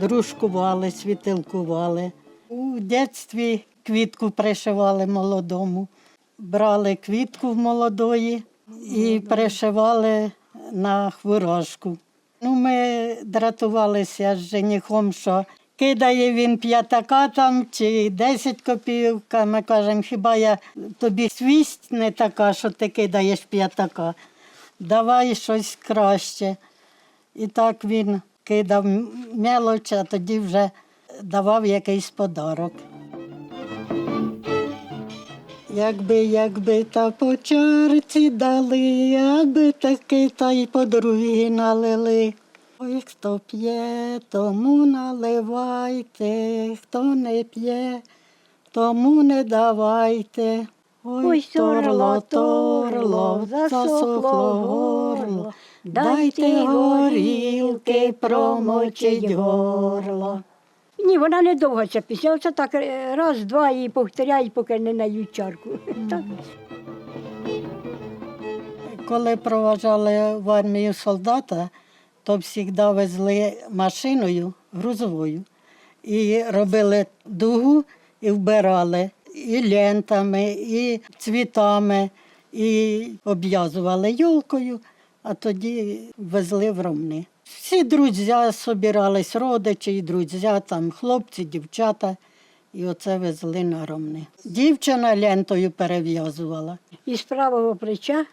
дружкували, світилкували. У дитинстві квітку пришивали молодому. Брали квітку в молодої і пришивали на хворожку. Ну, ми дратувалися з женихом, що кидає він п'ятака там чи 10 копійок. Ми кажемо, хіба я тобі свість не така, що ти кидаєш п'ятака. Давай щось краще. І так він кидав мелоч, а тоді вже давав якийсь подарок. Якби, якби та по чарці дали, якби таки та й подруги налили. Ой, хто п'є, тому наливайте, хто не п'є, тому не давайте. Ой, торло, торло, засохло горло, дайте горілки промочить горло. Ні, вона не довга ця пісня. Оце так е, раз, два і повторяють, поки не нають чарку. Так. Коли проважали в армію солдата, то завжди везли машиною грузовою і робили дугу і вбирали і лентами, і цвітами, і обв'язували йолкою, а тоді везли в ромни. Всі друзі собирались, родичі і друзі, там хлопці, дівчата, і оце везли на ромни. Дівчина лентою перев'язувала. І з правого плеча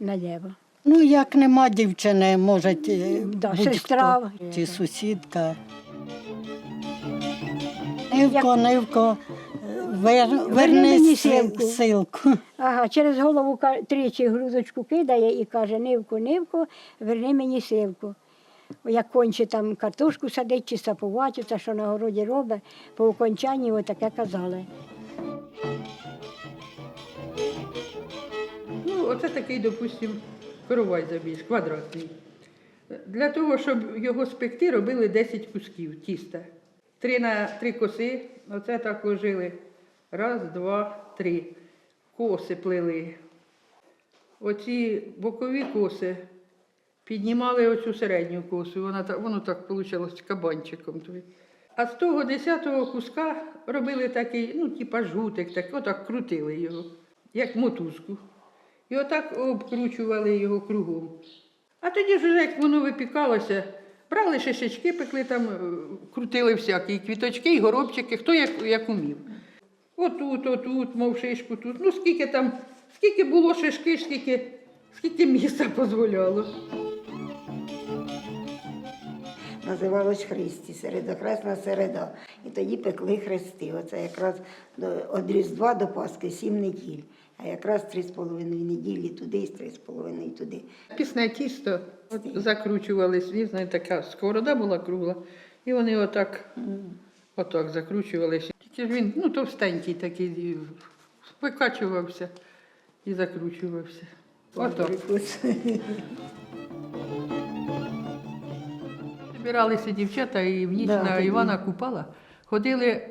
наліво. Ну, як нема дівчини, може, Да, сестра. чи сусідка. Нивко, нивко, вер, верни мені силку. силку. Ага, через голову тричі грузочку кидає і каже, нивку, нивку, верни мені силку. Як конче там картошку садить чи сапувати, те, що на городі робить, по окончанні отаке казали. Ну, оце такий, допустим, коровай забіж, квадратний. Для того, щоб його спекти, робили 10 кусків тіста. Три на три коси, оце так ложили. Раз, два, три. Коси плели. Оці бокові коси піднімали оцю середню косу. Вона, воно так вийшло кабанчиком. А з того десятого куска робили такий, ну, типа жгутик, так, отак крутили його, як мотузку. І отак обкручували його кругом. А тоді ж, як воно випікалося, брали шишечки, пекли там, е, крутили всякі квіточки, і горобчики, хто як, як умів. Отут, отут, мов шишку тут. Ну, скільки там, скільки було шишки, скільки, скільки місця дозволяло. називалось Христі, середохресна середа. І тоді пекли хрести. Оце якраз від Різдва до Пасхи сім неділь. А якраз три з половиною неділі туди і три з половиною туди. Пісне тісто от, закручували слізно, така сковорода була кругла. І вони отак, отак закручувалися. Ж він ну, товстенький такий, викачувався і закручувався. Прикус. Збиралися дівчата і в ніч Да, на. Івана Купала ходили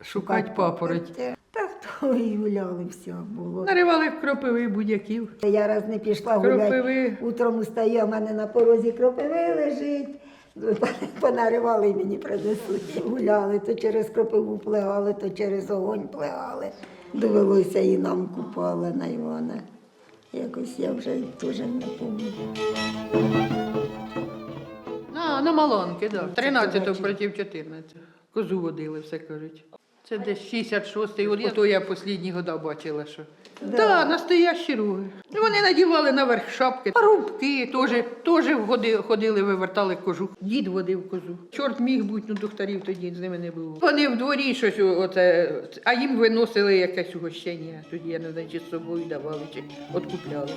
шукати папороть. Та хто і гуляли все було. Наривали кропиви будь-яків. Я раз не пішла гуляти. Кропиви. Утром устаю, а в мене на порозі кропиви лежить. Понаривали і мені принесли. Гуляли, то через кропиву плегали, то через огонь плегали. Довелося і нам купали на Івана. Якось я вже теж не пам'ятаю. На, на Маланки, так. Да. 13 проти 14. Козу водили, все кажуть. Це десь 66-й год. Ото я останні года бачила, що. Так, да, настоящі руги. Вони надівали наверх шапки, парубки теж, теж ходили, вивертали кожух. Дід водив козу. Чорт міг бути, ну докторів тоді з ними не було. Вони в дворі щось, оце, а їм виносили якесь угощення. Тоді я не знаю, чи з собою давали, чи откуплялися.